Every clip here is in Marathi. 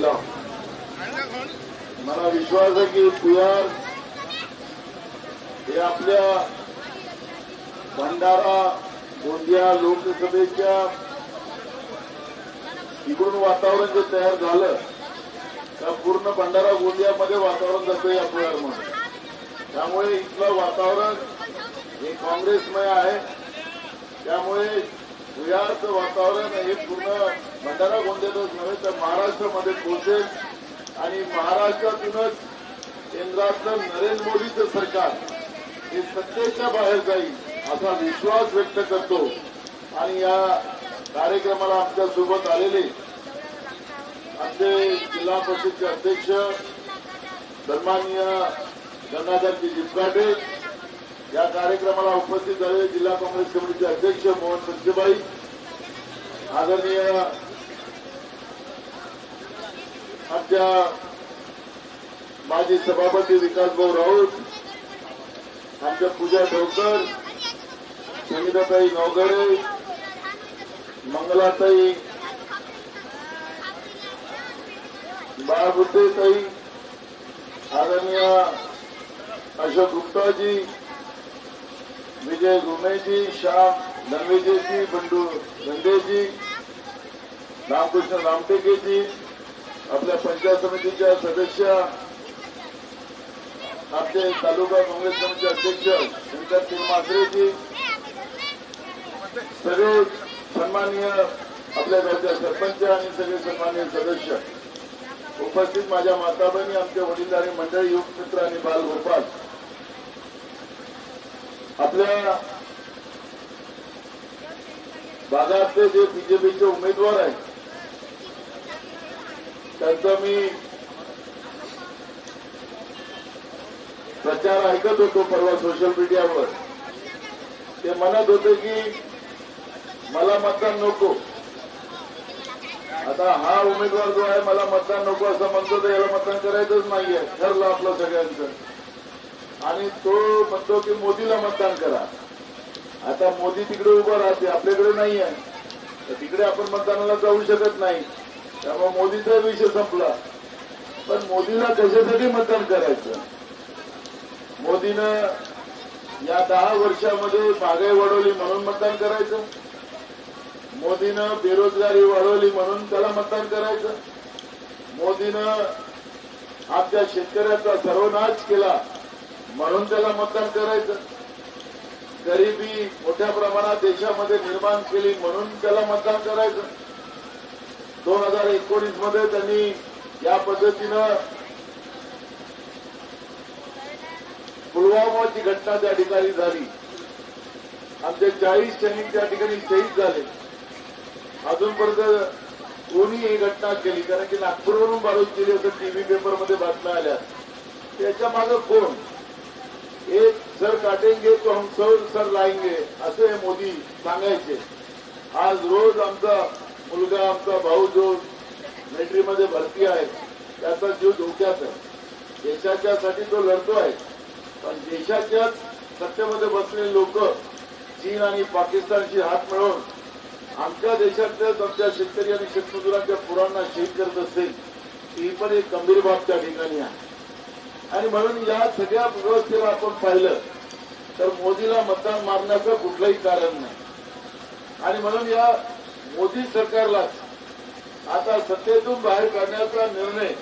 हॅलो मला विश्वास आहे की पुयार हे आपल्या भंडारा गोंदिया लोकसभेच्या इकडून वातावरण जे तयार झालं त्या पूर्ण भंडारा गोंदियामध्ये वातावरण जातं या पुण्यामध्ये त्यामुळे इथलं वातावरण हे काँग्रेसमय आहे. त्यामुळे भुयारचं वातावरण हे पूर्ण भंडारा गोंदियातच नव्हे तर महाराष्ट्रामध्ये पोहोचेल. आणि महाराष्ट्रातूनच केंद्रातलं नरेंद्र मोदीचं सरकार हे सत्तेच्या बाहेर जाईल असा विश्वास व्यक्त करतो. आणि या कार्यक्रमाला आमच्यासोबत आलेले आमचे जिल्हा परिषदचे अध्यक्ष सन्माननीय गंगाधरजी जिपकाटे या कार्यक्रमाला उपस्थित झालेले जिल्हा काँग्रेस कमिटीचे अध्यक्ष मोहन सत्यबाई आदरणीय आमच्या माजी सभापती विकासभाऊ राऊत आमच्या पूजा ठोकर संगीताताई नवगडे मंगलाताई बाळाबुद्धेताई आदरणीय अशोक गुप्ताजी विजय गुमेजी श्याम धनविजयजी बंडू धंडेजी रामकृष्ण रामटेकेजी आपल्या पंचायत समितीच्या सदस्य आमचे तालुका काँग्रेस समितीचे अध्यक्ष शंकर तिरमासरेजी सगळे सन्माननीय आपल्या गावच्या सरपंच आणि सगळे सन्माननीय सदस्य. उपस्थित माझ्या माता बहिणी आमचे वडीलधारी मंडळी युवक मित्र आणि बाल गोपाल आपल्या भागातले जे बीजेपीचे उमेदवार आहेत त्यांचा मी प्रचार ऐकत होतो परवा सोशल मीडियावर ते म्हणत होते की मला मतदान नको. आता हा उमेदवार जो आहे मला मतदान नको असं म्हणतो तर याला मतदान करायचंच नाहीये. ठरलं आपलं सगळ्यांचं. आणि तो म्हणतो की मोदीला मतदान करा. आता मोदी तिकडे उभं राहते आपल्याकडे नाही आहे. तर तिकडे आपण मतदानाला जाऊ शकत नाही. त्यामुळे मोदीचा विषय संपला. पण मोदीला कशासाठी मतदान करायचं? मोदीनं या दहा वर्षामध्ये महागाई वाढवली म्हणून मतदान करायचं. मोदीनं बेरोजगारी वाढवली म्हणून त्याला मतदान करायचं. मोदीनं आपल्या शेतकऱ्याचा सर्वनाश केला. म्हणून त्याला मतदान करायचं. गरिबी मोठ्या प्रमाणात देशामध्ये निर्माण केली म्हणून त्याला मतदान करायचं. दोन हजार एकोणीसमध्ये त्यांनी या पद्धतीनं पुलवामाची घटना त्या ठिकाणी झाली. आमचे चाळीस सैनिक त्या ठिकाणी शहीद झाले. अजूनपर्यंत कोणी ही घटना केली? कारण की नागपूरवरून बारूद केली असं टीव्ही पेपरमध्ये बातम्या आल्या. त्याच्यामागे कोण? एक सर काटेंगे तो हम सर सर लाएंगे असे मोदी सांगायचे. आज रोज आमचा मुलगा आमचा भाऊ जो मिलिटरीमध्ये भरती आहे त्याचा जीव धोक्यात आहे. देशाच्यासाठी तो लढतो आहे. पण देशाच्याच सत्तेमध्ये बसलेले लोक चीन आणि पाकिस्तानशी हात मिळवून आमच्या देशातल्याच आमच्या शेतकरी आणि शेतमजुरांच्या पुरांना शेत करत असेल ही पण एक गंभीर बाब त्या ठिकाणी आहे. आणि म्हणून या सगळ्या व्यवस्थेला आपण पाहिलं तर मोदीला मतदान मारण्याचं कुठलंही कारण नाही. आणि म्हणून या मोदी सरकारलाच आता सत्तेतून बाहेर काढण्याचा निर्णय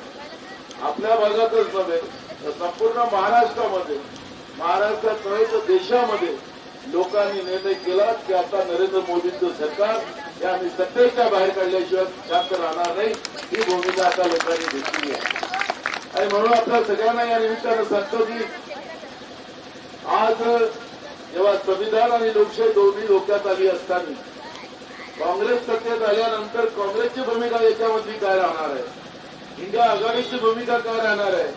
आपल्या भागातच नव्हे तर संपूर्ण महाराष्ट्रामध्ये महाराष्ट्रात नव्हे तर देशामध्ये लोकांनी निर्णय केला की आता नरेंद्र मोदींचं सरकार हे आम्ही सत्तेच्या बाहेर काढल्याशिवाय शांत राहणार नाही. ही भूमिका आता लोकांनी घेतली आहे. आणि म्हणून आपल्या सगळ्यांना या निमित्तानं सांगतो की आज जेव्हा संविधान आणि लोकशाही दोन्ही धोक्यात आली असताना काँग्रेस सत्तेत आल्यानंतर काँग्रेसची भूमिका याच्यामधली काय राहणार आहे? इंडिया आघाडीची भूमिका काय राहणार आहे?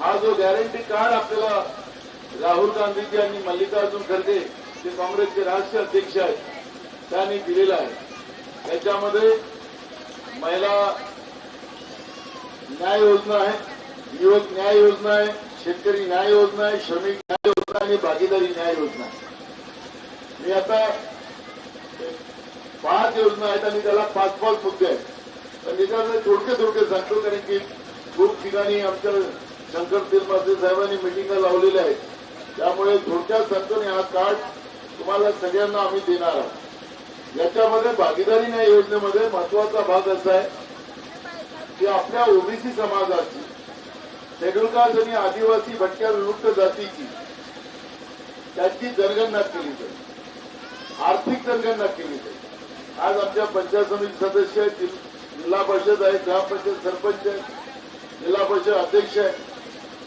हा जो गॅरंटी कार्ड आपल्याला राहुल गांधीजी आणि मल्लिकार्जुन खरगे जे काँग्रेसचे राष्ट्रीय अध्यक्ष आहेत त्यांनी दिलेला आहे. त्याच्यामध्ये महिला न्याय योजना आहे युवक न्याय योजना आहे शेतकरी न्याय योजना आहे श्रमिक न्याय योजना आणि भागीदारी न्याय योजना. मी आता पाच योजना आहेत आणि त्याला पाच पाच मुद्दे आहेत. पण त्याच्यामध्ये थोडके थोडके सांगतो कारण की खूप ठिकाणी आमच्या शंकर तिरमासे साहेबांनी मिटिंगा लावलेल्या आहेत. त्यामुळे थोडक्यात सांगतो आणि हा कार्ड तुम्हाला सगळ्यांना आम्ही देणार आहोत. याच्यामध्ये भागीदारी न्याय योजनेमध्ये महत्त्वाचा भाग असा आहे ती आपल्या ओबीसी समाजाची शेड्यूल कास्ट आणि आदिवासी भटक्या विमुक्त जातीची त्याची जनगणना केली जाईल. आर्थिक जनगणना केली जाईल. आज आमच्या पंचायत समिती सदस्य आहेत जिल्हा परिषद आहे ग्रामपंचायत सरपंच आहे जिल्हा परिषद अध्यक्ष आहे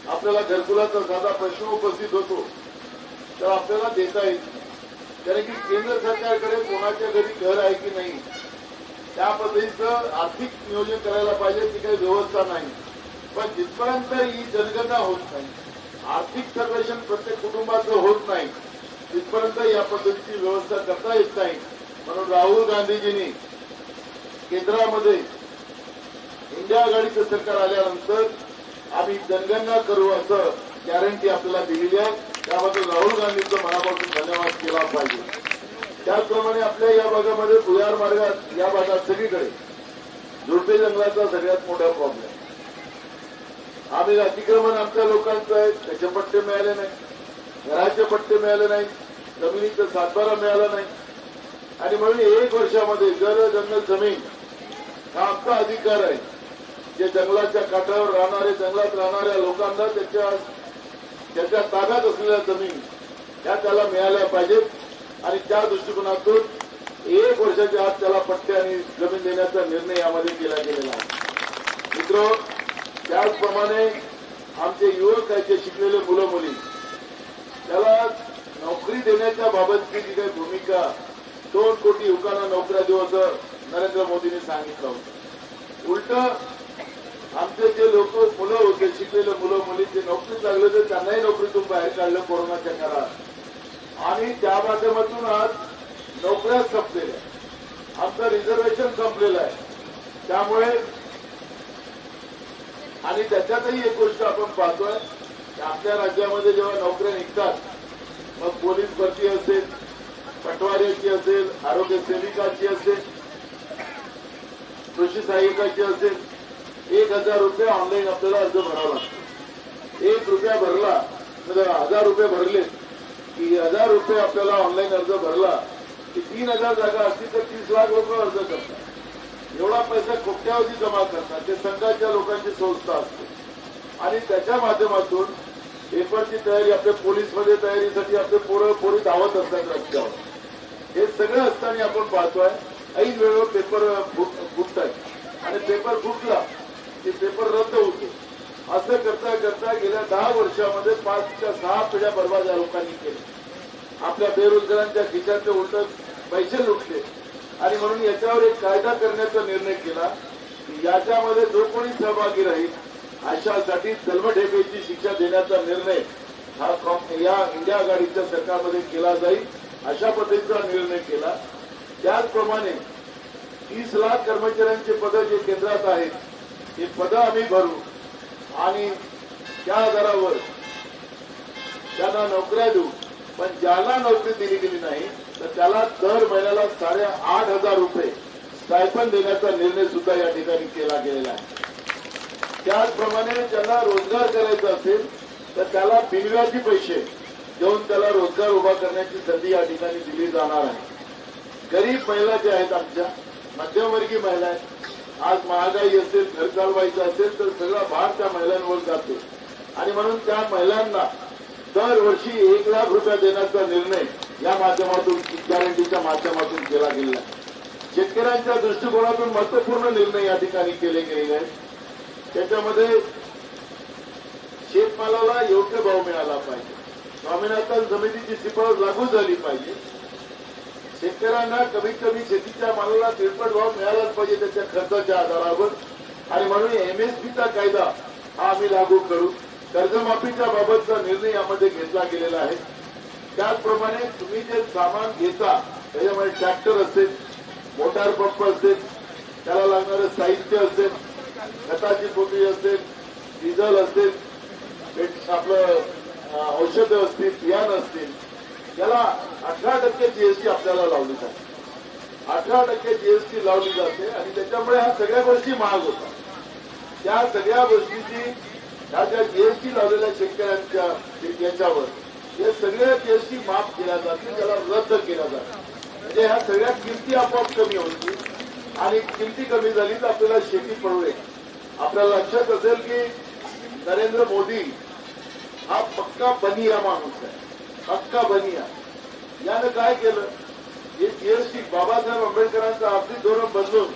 आपल्याला घरकुलाचा साधा प्रश्न उपस्थित होतो तर आपल्याला देता येईल कारण की केंद्र सरकारकडे कोणाच्या घरी घर आहे की नाही? त्या पद्धतीचं आर्थिक नियोजन करायला पाहिजे ती काही व्यवस्था नाही. पण जिथपर्यंत ही जनगणना होत नाही आर्थिक सर्वेक्षण प्रत्येक कुटुंबाचं होत नाही तिथपर्यंत या पद्धतीची व्यवस्था करता येत नाही. म्हणून राहुल गांधीजींनी केंद्रामध्ये इंडिया आघाडीचं सरकार आल्यानंतर आम्ही जनगणना करू असं गॅरंटी आपल्याला दिलेली आहे. त्याबद्दल राहुल गांधींचं मनापासून धन्यवाद केला पाहिजे. त्याचप्रमाणे आपल्या या भागामध्ये भुयार मार्गात या भागात सगळीकडे झुडपे जंगलाचा सगळ्यात मोठा प्रॉब्लेम आम्ही अतिक्रमण आमच्या लोकांचं आहे त्याचे पट्टे मिळाले नाही घराचे पट्टे मिळाले नाही जमिनीचा सातबारा मिळाला नाही. आणि म्हणून एक वर्षामध्ये जर जंगल जमीन हा आमचा अधिकार आहे. जे जंगलाच्या काठावर राहणारे जंगलात राहणाऱ्या लोकांना त्याच्या त्याच्या ताब्यात असलेल्या जमीन त्या त्याला मिळाल्या पाहिजेत. आणि त्या दृष्टिकोनातून एक वर्षाच्या आत त्याला पट्टे आणि जमीन देण्याचा निर्णय यामध्ये केला गेलेला आहे. मित्र त्याचप्रमाणे आमचे युवक आहेत जे शिकलेले मुलं मुली त्याला नोकरी देण्याच्या बाबतची जी काही भूमिका दोन कोटी युवकांना नोकऱ्या देऊ असं नरेंद्र मोदींनी सांगितलं होतं. उलट आमचे जे लोक मुलं होते शिकलेले मुलं मुली जे नोकरीत लागले तर त्यांनाही नोकरीतून बाहेर काढलं कोरोनाच्या काळात आणि त्या माध्यमातून आज नोकऱ्या संपलेल्या आमचं रिझर्वेशन संपलेलं आहे. त्यामुळे आणि त्याच्यातही एक गोष्ट आपण पाहतोय की आपल्या राज्यामध्ये जेव्हा नोकऱ्या निघतात मग पोलीस भरती असेल पटवारीची असेल आरोग्य सेविकाची असेल कृषी सहाय्यकाची असेल एक हजार रुपये ऑनलाईन आपल्याला अर्ज भरावा लागतो. एक रुपया भरला तर हजार रुपये भरले की हजार रुपये आपल्याला ऑनलाईन अर्ज भरला की तीन हजार जागा असतील तर तीस लाख रुपये अर्ज करतात. एवढा पैसा कोट्यावधी जमा करतात ते संघाच्या लोकांची संस्था असते. आणि त्याच्या माध्यमातून पेपरची तयारी आपल्या पोलीसमध्ये तयारीसाठी आपले पोरं पोरी धावत असतात रस्त्यावर. हे सगळं असताना आपण पाहतोय ऐन वेळेवर पेपर फुटत फुटतायत. आणि पेपर फुटला की पेपर रद्द होतो. असं करता करता गेल्या दहा वर्षामध्ये पाचच्या सहा पिढ्या बर्बाद या लोकांनी केल्या. आपल्या बेरोजगारांच्या खिशाचे उलट पैसे लुटले. आणि म्हणून याच्यावर एक कायदा करण्याचा निर्णय केला की याच्यामध्ये जो कोणी सहभागी राहील अशासाठी जन्मठेपेची शिक्षा देण्याचा निर्णय हा या इंडिया आघाडीच्या सरकारमध्ये केला जाईल अशा पद्धतीचा निर्णय केला. त्याचप्रमाणे तीस लाख कर्मचाऱ्यांचे पद जे केंद्रात आहेत ते पद आम्ही भरू. आणि त्या आधारावर त्यांना नोकऱ्या देऊ. पण ज्याला नोकरी दिली गेली नाही तर त्याला दर महिन्याला साडे आठ हजार रुपये स्टायफन देण्याचा निर्णय सुद्धा या ठिकाणी केला गेलेला आहे. त्याचप्रमाणे ज्यांना रोजगार करायचा असेल तर त्याला बिनव्याजी पैसे देऊन त्याला रोजगार उभा करण्याची संधी या ठिकाणी दिली जाणार आहे. गरीब महिला ज्या आहेत आमच्या मध्यमवर्गीय महिला आहेत आज महागाई असेल घर चालवायचं असेल तर सगळा भार त्या महिलांवर जातो. आणि म्हणून त्या महिलांना दरवर्षी एक लाख रुपये देण्याचा निर्णय या माध्यमातून गॅरंटीच्या माध्यमातून केला गेला शेतकऱ्यांच्या दृष्टिकोनातून महत्त्वपूर्ण निर्णय या ठिकाणी केले गेलेले आहेत. त्याच्यामध्ये शेतमालाला योग्य भाव मिळाला पाहिजे. स्वामीनाथन समितीची शिफारस लागू झाली पाहिजे. शेतकऱ्यांना कमीत कमी शेतीच्या मालाला तिरपट भाव मिळालाच पाहिजे त्याच्या खर्चाच्या आधारावर. आणि म्हणून एमएसपीचा कायदा हा आम्ही लागू करू. कर्जमाफीच्या बाबतचा निर्णय यामध्ये घेतला गेलेला आहे. त्याचप्रमाणे तुम्ही जे सामान घेता त्याच्यामध्ये ट्रॅक्टर असेल मोटार पंप असेल त्याला लागणारं साहित्य असेल खताची पोटी असेल डिझेल असेल आपलं औषधं असतील बियाणं असतील त्याला अठरा टक्के जीएसटी आपल्याला लावली जाते. अठरा टक्के जीएसटी लावली जाते आणि त्याच्यामुळे ह्या सगळ्या गोष्टी महाग होतात. त्या सगळ्या गोष्टीची ह्या ज्या जीएसटी लावलेल्या शेतकऱ्यांच्या याच्यावर हे सगळ्या जीएसटी माफ केल्या जातील त्याला रद्द केल्या जातील. म्हणजे ह्या सगळ्या किमती आपोआप कमी होतील आणि किमती कमी झाली तर आपल्याला शेती पडवे आपल्याला लक्षात असेल की नरेंद्र मोदी हा पक्का बनिया माणूस आहे. पक्का बनिया. यानं काय केलं? हे जीएसटी बाबासाहेब आंबेडकरांचं आर्थिक धोरण बदलून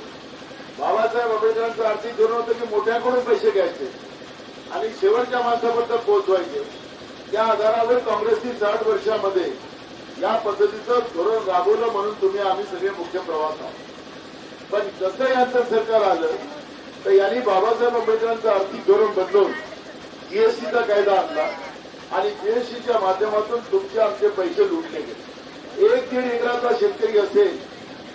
बाबासाहेब आंबेडकरांचं आर्थिक धोरण होतं की मोठ्याकडून पैसे घ्यायचे आणि शेवटच्या माणसापर्यंत पोहोचवायचे. त्या आधारावर काँग्रेसनी साठ वर्षामध्ये या पद्धतीचं धोरण राबवलं म्हणून तुम्ही आम्ही सगळे मुख्य प्रवास आहोत. पण जसं यांचं सरकार आलं तर यांनी बाबासाहेब आंबेडकरांचं आर्थिक धोरण बदलून जीएसटीचा कायदा आणला आणि जीएसटीच्या माध्यमातून तुमचे आमचे पैसे लुटले गेले. एक दीड एकराचा शेतकरी असेल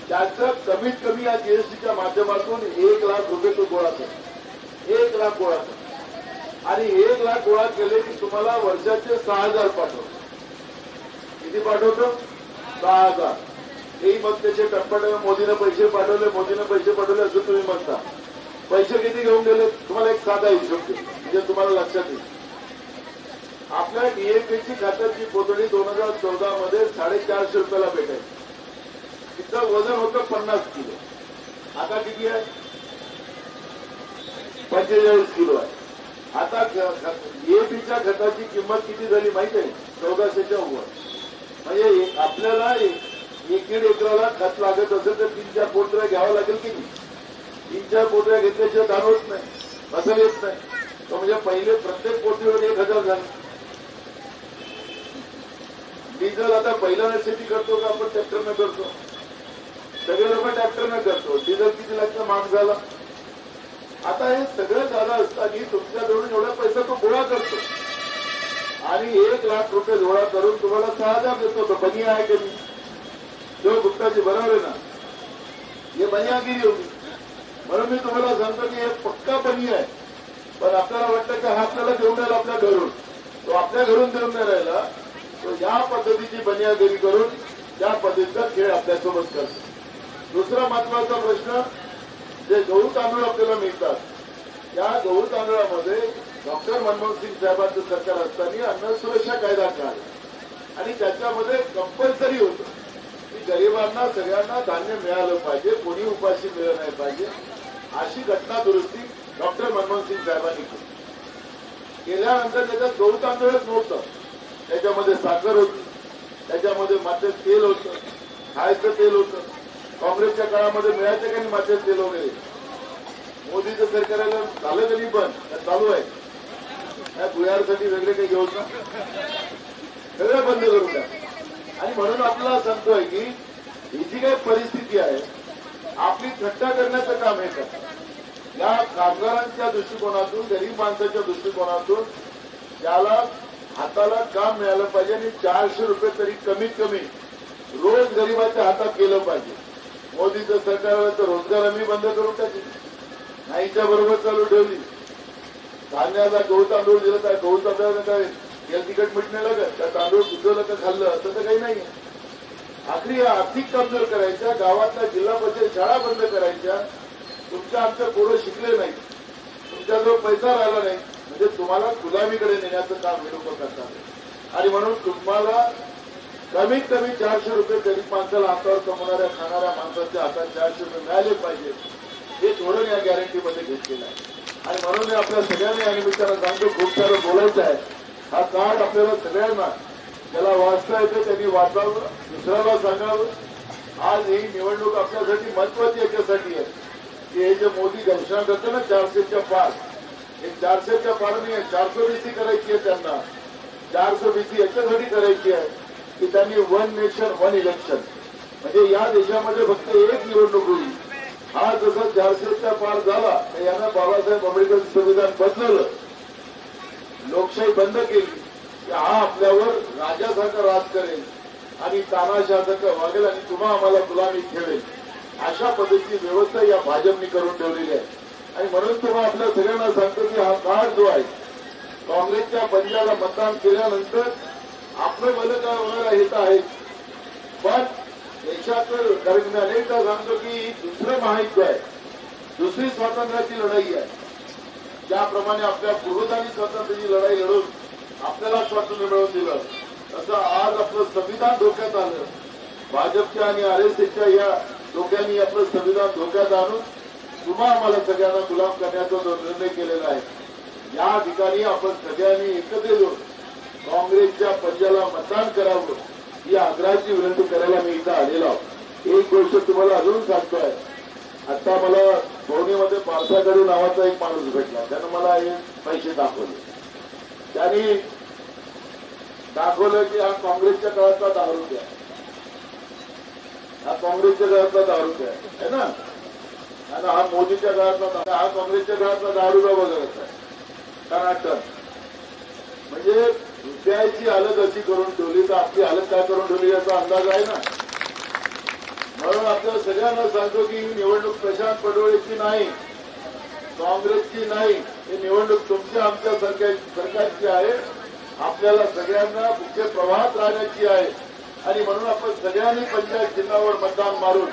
त्याचं कमीत कमी या जीएसटीच्या माध्यमातून एक लाख रुपये तो गोळा करतो एक लाख गोळा करतो आणि एक लाख गोळा केले की तुम्हाला वर्षाचे सहा हजार पाठवतो. किती पाठवतो? सहा हजार. तेही मग त्याचे टप्प्याने मोदीनं पैसे पाठवले मोदीनं पैसे पाठवले असं तुम्ही म्हणता. पैसे किती घेऊन गेले? तुम्हाला एक साधा हिशोब देतो. म्हणजे तुम्हाला लक्षात येईल. आपल्या डीएपीची खात्याची पोतळी दोन हजार चौदा मध्ये साडेचारशे रुपयाला भेटायची तिचं वजन होतं पन्नास किलो. आता किती आहे? पंचेचाळीस किलो आहे. आता डीएपीच्या खताची किंमत किती झाली माहिती आहे? चौदाशेच्या वर. म्हणजे आपल्याला एक एक दीड एकराला खत लागत असेल तर तीन चार पोटऱ्या घ्यावं लागेल की नाही? तीन चार पोटऱ्या घेतल्याशिवाय दानवत नाही. फसल येत नाही. तर म्हणजे पहिले प्रत्येक पोटीवर एक हजार झालं. डिझेल आता पहिल्यांदा शेती करतो का आपण ट्रॅक्टरनं करतो. सगळे लोक ट्रॅक्टरनं करतो. डिझेल किती लागतं महाग झाला? आता हे सगळं झालं असताना तुमच्याकडून एवढा पैसा तो गोळा करतो. आणि एक लाख रुपये गोळा करून तुम्हाला सहा हजार देतो. तो बनिया आहे कधी जो गुप्ताजी बरोबर आहे ना? हे बनियागिरी होती म्हणून मी तुम्हाला सांगतो की हे पक्का बनी आहे. पण आपल्याला वाटतं की हा आपल्याला देऊन राहिला आपल्या घरून. तो आपल्या घरून देऊन नाही राहिला. तर या पद्धतीची बनियागिरी करून त्या पद्धतीचा खेळ आपल्यासोबत करतो. दुसरा महत्त्वाचा प्रश्न जे गहू तांदूळ आपल्याला मिळतात त्या गहू तांदूळामध्ये डॉक्टर मनमोहन सिंग साहेबांचं सरकार असताना अन्न सुरक्षा कायदा काढला आणि त्याच्यामध्ये कंपल्सरी होतं की गरिबांना सगळ्यांना धान्य मिळालं पाहिजे कोणी उपाशी मिळलं नाही पाहिजे अशी घटना दुरुस्ती डॉक्टर मनमोहन सिंग साहेबांनी केली. गेल्यानंतर त्याच्यात गहू तांदूळच नव्हतं. त्याच्यामध्ये साखर होती. त्याच्यामध्ये मातेचं तेल होतं. खायचं तेल होतं. काँग्रेसच्या काळामध्ये मिळायचं का नाही मातेचं तेल वगैरे? मोदीचं सरकारला झालं तरी पण चालू आहे? या भुयारसाठी वेगळे काही योजना सगळं बंद करू द्या. आणि म्हणून आपल्याला सांगतोय की ही जी काही परिस्थिती आहे आपली थट्टा करण्याचं काम हे करतात या कामगारांच्या दृष्टिकोनातून गरीब माणसाच्या दृष्टिकोनातून त्याला हाताला काम मिळालं पाहिजे आणि चारशे रुपये तरी कमीत कमी रोज गरीबाच्या हातात गेलं पाहिजे. मोदीचं सरकार आलं तर रोजगार आम्ही बंद करून टाकली नाहीच्या बरोबर चालू ठेवली. धान्याला गहू तांदूळ दिलं काय गहू तांदळाला काय? तेल तिकट मिटण्याला का? त्या तांदूळ कुठवलं का खाल्लं? असं तर काही नाही आखरी आर्थिक कमजोर करायच्या गावातल्या जिल्हा परिषद शाळा बंद करायच्या तुमच्या आमच्या पोरं शिकले नाही तुमच्याजवळ पैसा राहिला नाही. म्हणजे तुम्हाला गुलामीकडे नेण्याचं काम हे लोक करतात. आणि म्हणून तुम्हाला कमीत कमी चारशे रुपये गरीब माणसाला हातावर कमवणाऱ्या खाणाऱ्या माणसाच्या हातात चारशे रुपये मिळाले पाहिजे. हे धोरण या गॅरंटीमध्ये घेतलेलं आहे. आणि म्हणून मी आपल्या सगळ्यांना या निमित्तानं सांगतो खूप सारं बोलायचं आहे. हा कार्ड आपल्याला सगळ्यांना ज्याला वाचता येतं त्यांनी वाचावं दुसऱ्याला सांगावं. आज ही निवडणूक आपल्यासाठी महत्वाची याच्यासाठी आहे. की हे जे मोदी घोषणा करतो ना चारशेच्या पाच हे चारशेच्या पार नाही आहे चारशे बीसी करायची आहे त्यांना. चारशे बीसी याच्यासाठी करायची आहे की त्यांनी वन नेशन वन इलेक्शन. म्हणजे या देशामध्ये फक्त एक निवडणूक होईल. हा जसा चारशेच्या पार झाला तर यांना बाबासाहेब आंबेडकर संविधान बदललं. लोकशाही बंद केली. की हा आपल्यावर राजासारखं राज करेल आणि तानाशासारखं वागेल आणि तुम्हा आम्हाला गुलामी ठेवेल. अशा पद्धतीची व्यवस्था या भाजपनी करून ठेवलेली आहे. आणि म्हणून तुम्हा आपल्या सगळ्यांना सांगतो की हा काळ जो आहे काँग्रेसच्या पंजाला मतदान केल्यानंतर आपलं भलं काय होणार आहे तर आहे. पण देशात कारण मी अनेकदा सांगतो की दुसरं महायुद्ध आहे. दुसरी स्वातंत्र्याची लढाई आहे. ज्याप्रमाणे आपल्या पूर्वजांनी स्वातंत्र्याची लढाई लढून आपल्याला स्वातंत्र्य मिळवून दिलं. तसं आज आपलं संविधान धोक्यात आलं. भाजपच्या आणि आर एस एसच्या या लोकांनी आपलं संविधान धोक्यात आणून पुन्हा आम्हाला सगळ्यांना गुलाम करण्याचा जो निर्णय केलेला आहे. या ठिकाणी आपण सगळ्यांनी एकत्र येऊन काँग्रेसच्या पंजाला मतदान करावं ही आग्रहाची विनंती करायला मी इथं आलेलो आहोत. एक गोष्ट तुम्हाला अजून सांगतोय. आता मला धोनीमध्ये पारसागडू नावाचा एक माणूस भेटला. त्यानं मला हे पैसे दाखवले. त्यांनी दाखवलं की हा काँग्रेसच्या काळातला दारू द्या हा काँग्रेसच्या काळातला दारू द्या आहे. है ना? आणि हा मोदीच्या काळातला हा काँग्रेसच्या काळातला दहा वगैरे कर्नाटक म्हणजे रुपयाची हालत अशी करून ठेवली तर आपली हालत काय करून ठेवली याचा अंदाज आहे ना? म्हणून आपल्याला सगळ्यांना सांगतो की ही निवडणूक प्रशांत पडवळीची नाही काँग्रेसची नाही ही निवडणूक तुमच्या आमच्या सरकार सरकारची आहे. आपल्याला सगळ्यांना मुख्य प्रवाहात राहण्याची आहे. आणि म्हणून आपण सगळ्यांनी पंचायत चिन्हावर मतदान मारून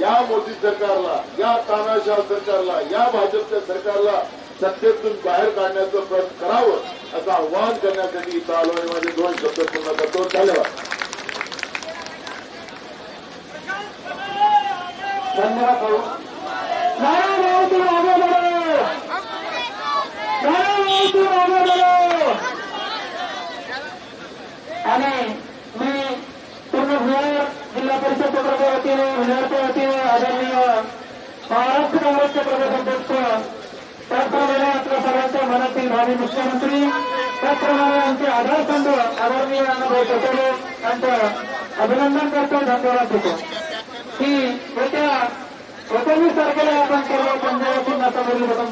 या मोदी सरकारला या तानाशाह सरकारला या भाजपच्या सरकारला सत्तेतून बाहेर काढण्याचं प्रयत्न करावं असं आव्हान करण्यासाठी इथं आलो आणि माझे दोन शब्द पूर्ण करतो. धन्यवाद. आणि मी पूर्ण भुयार जिल्हा परिषद पत्राच्या वतीने भुयारच्या वतीने आदरणीय महाराष्ट्र काँग्रेसचे प्रदेश अध्यक्ष त्याचप्रमाणे आपल्या सर्वांच्या मनातील भावी मुख्यमंत्री त्याचप्रमाणे आमचे आधारस्तंभ आदरणीय अण्णाभाऊ पटोले यांचं अभिनंदन करतो धन्यवाद देतो. की येत्या एकोणवीस तारखेला आपण सर्व पंजाबातून नाताबोली